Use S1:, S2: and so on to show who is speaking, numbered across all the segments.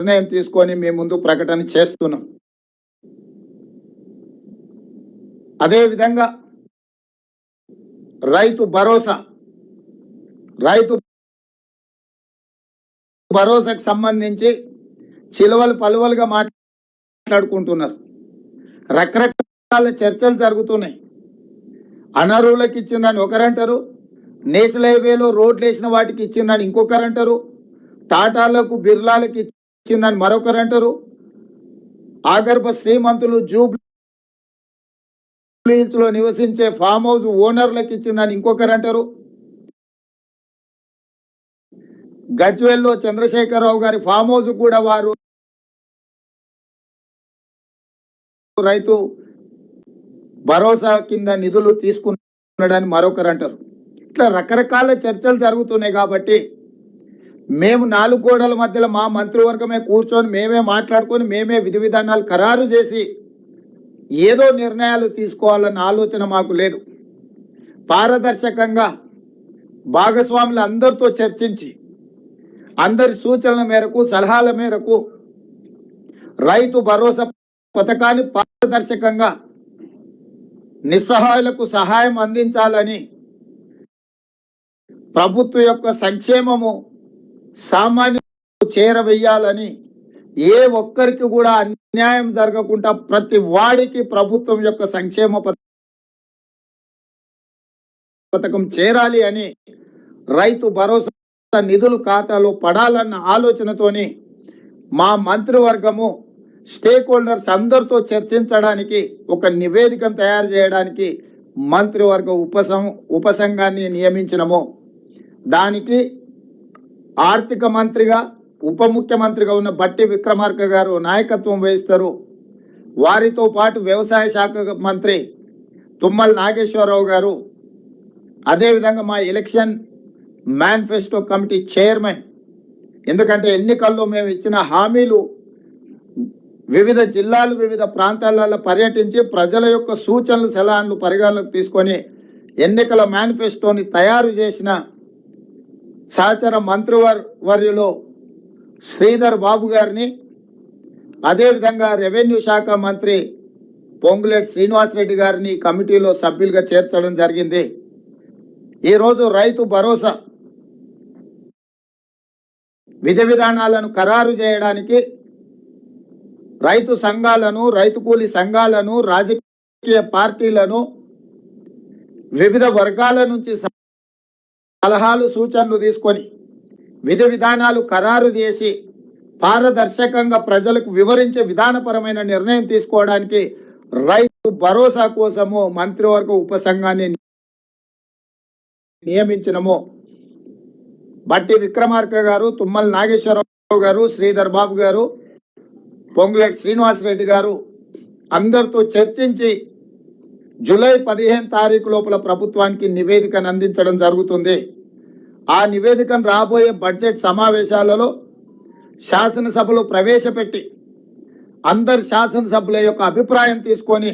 S1: నిర్ణయం తీసుకొని మీ ముందు ప్రకటన చేస్తున్నాం. అదేవిధంగా రైతు భరోసా రైతు భరోసాకు సంబంధించి చిలువలు పలువలుగా మాట్లాడుకుంటున్నారు. రకరకాల చర్చలు జరుగుతున్నాయి. అనర్హులకు ఇచ్చిందని ఒకరంటారు నేషనల్ హైవేలో రోడ్లు వేసిన వాటికి ఇచ్చిందని ఇంకొకరు అంటారు టాటాలకు బిర్లాలకు ఇచ్చిందని మరొకరు అంటారు. ఆగర్భ శ్రీమంతులు జూబ్లీలో నివసించే ఫామ్ హౌస్ ఓనర్లకు ఇచ్చిందని ఇంకొకరు అంటారు. గజ్వేల్లో చంద్రశేఖరరావు గారి ఫామ్ హౌస్ కూడా వారు రైతు భరోసా కింద నిధులు తీసుకున్నాడని మరొకరు అంటారు. ఇట్లా రకరకాల చర్చలు జరుగుతున్నాయి కాబట్టి మేము నాలుగు గోడల మధ్యలో మా మంత్రివర్గమే కూర్చొని మేమే మాట్లాడుకొని మేమే విధి విధానాలు ఖరారు చేసి ఏదో నిర్ణయాలు తీసుకోవాలన్న ఆలోచన మాకు లేదు. పారదర్శకంగా భాగస్వాములు అందరితో చర్చించి అందరి సూచనల మేరకు సలహాల మేరకు రైతు భరోసా పథకాన్ని పారదర్శకంగా నిస్సహాయులకు సహాయం అందించాలని ప్రభుత్వం యొక్క సంక్షేమము సామాన్యులకు చేరవేయాలని ఏ ఒక్కరికి కూడా అన్యాయం జరగకుండా ప్రతి వాడికి ప్రభుత్వం యొక్క సంక్షేమ పథకం చేరాలి అని రైతు భరోసా నిధులు ఖాతాలో పడాలన్న ఆలోచనతోని మా మంత్రివర్గము స్టేక్ హోల్డర్స్ అందరితో చర్చించడానికి ఒక నివేదికను తయారు చేయడానికి మంత్రివర్గ ఉపసం ఉపసంఘాన్ని నియమించినము. దానికి ఆర్థిక మంత్రిగా ఉప ముఖ్యమంత్రిగా ఉన్న బట్టి విక్రమార్క గారు నాయకత్వం వహిస్తారు. వారితో పాటు వ్యవసాయ శాఖ మంత్రి తుమ్మల నాగేశ్వరరావు గారు అదేవిధంగా మా ఎలక్షన్ మేనిఫెస్టో కమిటీ చైర్మన్. ఎందుకంటే ఎన్నికల్లో మేము ఇచ్చిన హామీలు వివిధ జిల్లాలు వివిధ ప్రాంతాలలో పర్యటించి ప్రజల యొక్క సూచనలు సలహాలు పరిగణలోకి తీసుకొని ఎన్నికల మేనిఫెస్టోని తయారు చేసిన సహచర మంత్రివర్ వర్యులో శ్రీధర్ బాబు గారిని అదేవిధంగా రెవెన్యూ శాఖ మంత్రి పొంగులేటి శ్రీనివాసరెడ్డి గారిని కమిటీలో సభ్యులుగా చేర్చడం జరిగింది. ఈరోజు రైతు భరోసా విధి విధానాలను ఖరారు చేయడానికి రైతు సంఘాలను రైతు కూలి సంఘాలను రాజకీయ పార్టీలను వివిధ వర్గాల నుంచి సలహాలు సూచనలు తీసుకొని విధి విధానాలు ఖరారు చేసి పారదర్శకంగా ప్రజలకు వివరించే విధానపరమైన నిర్ణయం తీసుకోవడానికి రైతు భరోసా కోసము మంత్రివర్గ ఉపసంఘాన్ని నియమించినము బట్టి విక్రమార్క గారు తుమ్మల నాగేశ్వరరావు గారు శ్రీధర్ బాబు గారు పొంగులేటి శ్రీనివాసరెడ్డి గారు అందరితో చర్చించి జూలై పదిహేను తారీఖు లోపల ప్రభుత్వానికి నివేదికను అందించడం జరుగుతుంది. ఆ నివేదికను రాబోయే బడ్జెట్ సమావేశాలలో శాసనసభలో ప్రవేశపెట్టి అందరి శాసనసభ్యుల యొక్క అభిప్రాయం తీసుకొని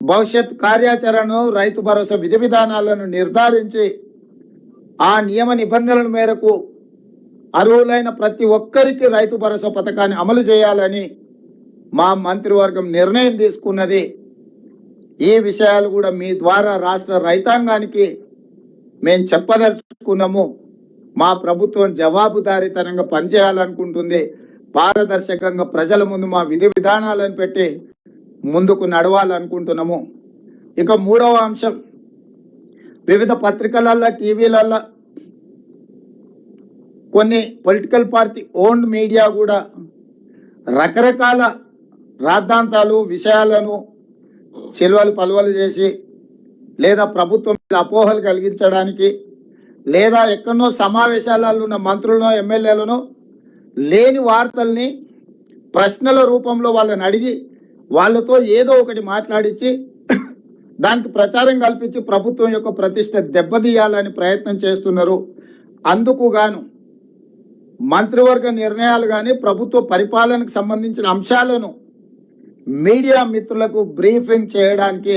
S1: భవిష్యత్ కార్యాచరణను రైతు భరోసా విధి విధానాలను నిర్ధారించి ఆ నియమ నిబంధనల మేరకు అర్హులైన ప్రతి ఒక్కరికి రైతు భరోసా పథకాన్ని అమలు చేయాలని మా మంత్రివర్గం నిర్ణయం తీసుకున్నది. ఈ విషయాలు కూడా మీ ద్వారా రాష్ట్ర రైతాంగానికి మేము చెప్పదలుచుకున్నాము. మా ప్రభుత్వం జవాబుదారీతనంగా పనిచేయాలనుకుంటుంది. పారదర్శకంగా ప్రజల ముందు మా విధి విధానాలను పెట్టి ముందుకు నడవాలనుకుంటున్నాము. ఇక మూడవ అంశం. వివిధ పత్రికలల్లో టీవీలల్లో కొన్ని పొలిటికల్ పార్టీ ఓన్డ్ మీడియా కూడా రకరకాల రాద్ధాంతాలు విషయాలను చిలువలు పలువలు చేసి లేదా ప్రభుత్వం మీద అపోహలు కలిగించడానికి లేదా ఎక్కడో సమావేశాలలో ఉన్న మంత్రులను ఎమ్మెల్యేలను లేని వార్తల్ని ప్రశ్నల రూపంలో వాళ్ళని అడిగి వాళ్ళతో ఏదో ఒకటి మాట్లాడించి దానికి ప్రచారం కల్పించి ప్రభుత్వం యొక్క ప్రతిష్ట దెబ్బతీయాలని ప్రయత్నం చేస్తున్నారు. అందుకు గాను మంత్రివర్గ నిర్ణయాలు కానీ ప్రభుత్వ పరిపాలనకు సంబంధించిన అంశాలను మీడియా మిత్రులకు బ్రీఫింగ్ చేయడానికి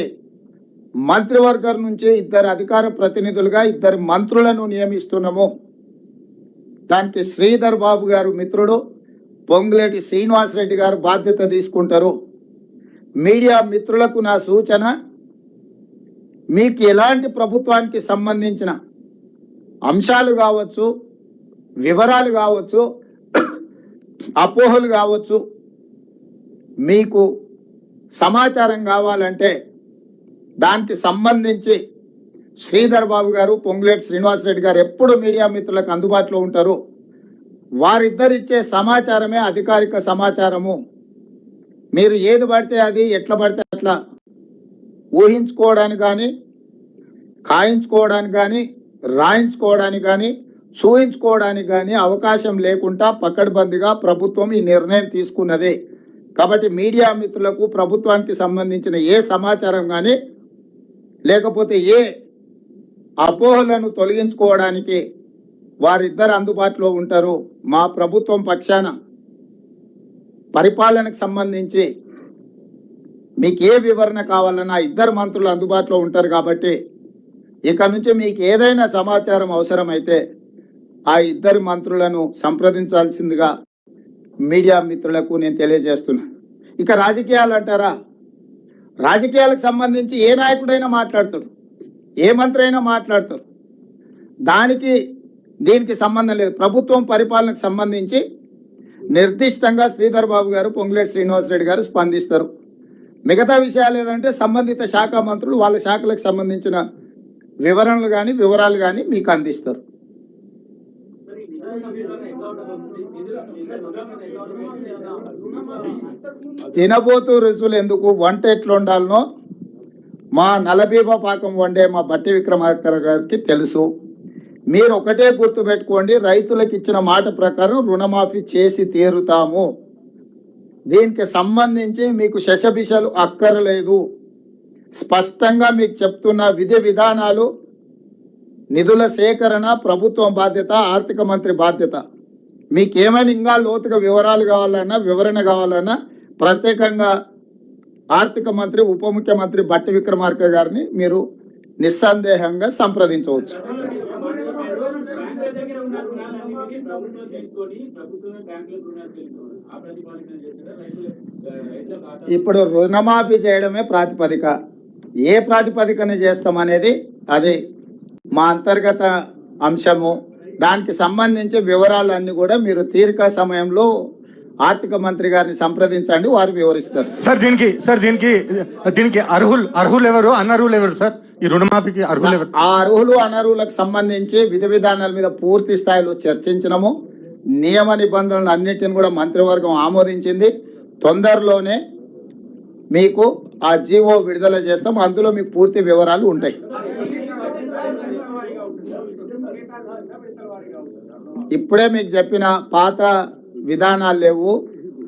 S1: మంత్రివర్గం నుంచి ఇద్దరు అధికార ప్రతినిధులుగా ఇద్దరు మంత్రులను నియమిస్తున్నాము. దానికి శ్రీధర్ బాబు గారు మిత్రుడు పొంగులేటి శ్రీనివాసరెడ్డి గారు బాధ్యత తీసుకుంటారు. మీడియా మిత్రులకు నా సూచన మీకు ఎలాంటి ప్రభుత్వానికి సంబంధించిన అంశాలు కావచ్చు వివరాలు కావచ్చు అపోహలు కావచ్చు మీకు సమాచారం కావాలంటే దానికి సంబంధించి శ్రీధర్ బాబు గారు పొంగులేటి శ్రీనివాసరెడ్డి గారు ఎప్పుడు మీడియా మిత్రులకు అందుబాటులో ఉంటారు. వారిద్దరిచ్చే సమాచారమే అధికారిక సమాచారము. మీరు ఏది పడితే అది ఎట్లా పడితే అట్లా ఊహించుకోవడానికి కానీ కాయించుకోవడానికి కానీ రాయించుకోవడానికి కానీ చూయించుకోవడానికి కానీ అవకాశం లేకుండా పక్కడబందిగా ప్రభుత్వం ఈ నిర్ణయం తీసుకున్నది. కాబట్టి మీడియా మిత్రులకు ప్రభుత్వానికి సంబంధించిన ఏ సమాచారం కానీ లేకపోతే ఏ అపోహలను తొలగించుకోవడానికి వారిద్దరు అందుబాటులో ఉంటారు. మా ప్రభుత్వం పక్షాన పరిపాలనకు సంబంధించి మీకు ఏ వివరణ కావాలన్నా ఇద్దరు మంత్రులు అందుబాటులో ఉంటారు కాబట్టి ఇక నుంచి మీకు ఏదైనా సమాచారం అవసరమైతే ఆ ఇద్దరు మంత్రులను సంప్రదించాల్సిందిగా మీడియా మిత్రులకు నేను తెలియజేస్తున్నా. ఇక రాజకీయాలు అంటారా? రాజకీయాలకు సంబంధించి ఏ నాయకుడైనా మాట్లాడతాడు. ఏ మంత్రి అయినా మాట్లాడతారు దానికి దీనికి సంబంధం లేదు. ప్రభుత్వం పరిపాలనకు సంబంధించి నిర్దిష్టంగా శ్రీధర్ బాబు గారు పొంగులేటి శ్రీనివాసరెడ్డి గారు స్పందిస్తారు. మిగతా విషయాలు ఏదంటే సంబంధిత శాఖ మంత్రులు వాళ్ళ శాఖలకు సంబంధించిన వివరణలు కానీ వివరాలు కానీ మీకు అందిస్తారు. తినబోతూ రుచులు ఎందుకు? వంట ఎట్లుండాలనో మా నలభీమ పాకం వండే మా బట్టి విక్రమార్కర్ గారికి తెలుసు. మీరు ఒకటే గుర్తుపెట్టుకోండి రైతులకు ఇచ్చిన మాట ప్రకారం రుణమాఫీ చేసి తీరుతాము. దీనికి సంబంధించి మీకు శశభిషలు అక్కరలేదు. స్పష్టంగా మీకు చెప్తున్న విధి విధానాలు నిధుల సేకరణ ప్రభుత్వం బాధ్యత ఆర్థిక మంత్రి బాధ్యత. మీకు ఇంకా లోతుగా వివరాలు కావాలన్నా వివరణ కావాలన్నా ప్రత్యేకంగా ఆర్థిక మంత్రి ఉప ముఖ్యమంత్రి బట్టి విక్రమార్క గారిని మీరు నిస్సందేహంగా సంప్రదించవచ్చు. ఇప్పుడు రుణమాఫీ చేయడమే ప్రాతిపదిక. ఏ ప్రాతిపదికన చేస్తామనేది అది మా అంతర్గత అంశము. దానికి సంబంధించి వివరాలన్నీ కూడా మీరు తీరిక సమయంలో ఆర్థిక మంత్రి గారిని సంప్రదించండి వారు వివరిస్తారు.
S2: సార్ దీనికి సార్ దీనికి దీనికి అర్హులు అర్హులు ఎవరు అనర్హులు ఎవరు సార్? ఈ రుణమాఫీకి అర్హులు ఎవరు?
S1: ఆ అర్హులు అనర్హులకు సంబంధించి విధి విధానాల మీద పూర్తి స్థాయిలో చర్చించినము. నియమ నిబంధనలు అన్నిటిని కూడా మంత్రివర్గం ఆమోదించింది. తొందరలోనే మీకు ఆ జీవో విడుదల చేస్తాం. అందులో మీకు పూర్తి వివరాలు ఉంటాయి. ఇప్పుడే మీకు చెప్పిన పాత విధానాలు లేవు.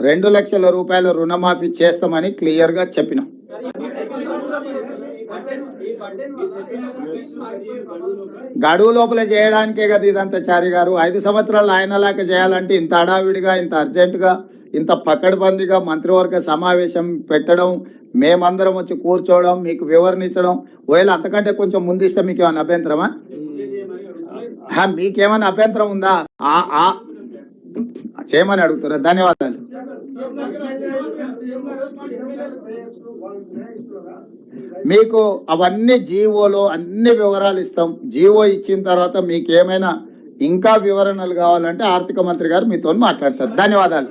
S1: రెండు లక్షల రూపాయల రుణమాఫీ చేస్తామని క్లియర్గా చెప్పినాం. గడువు లోపల చేయడానికే కదా ఇదంతా చారి గారు. ఐదు సంవత్సరాలు ఆయనలాగా చేయాలంటే ఇంత హడావిడిగా ఇంత అర్జెంటుగా ఇంత పక్కడబందిగా మంత్రివర్గ సమావేశం పెట్టడం మేమందరం వచ్చి కూర్చోవడం మీకు వివరణించడం ఒకవేళ అంతకంటే కొంచెం ముందిస్తే మీకు ఏమైనా అభ్యంతరమా? మీకేమైనా అభ్యంతరం ఉందా? ఆ ఆ. చేయమని అడుగుతున్నారు ధన్యవాదాలు. మీకు అవన్నీ జీవోలో అన్ని వివరాలు ఇస్తాం. జీవో ఇచ్చిన తర్వాత మీకు ఏమైనా ఇంకా వివరణలు కావాలంటే ఆర్థిక మంత్రి గారు మీతో మాట్లాడతారు. ధన్యవాదాలు.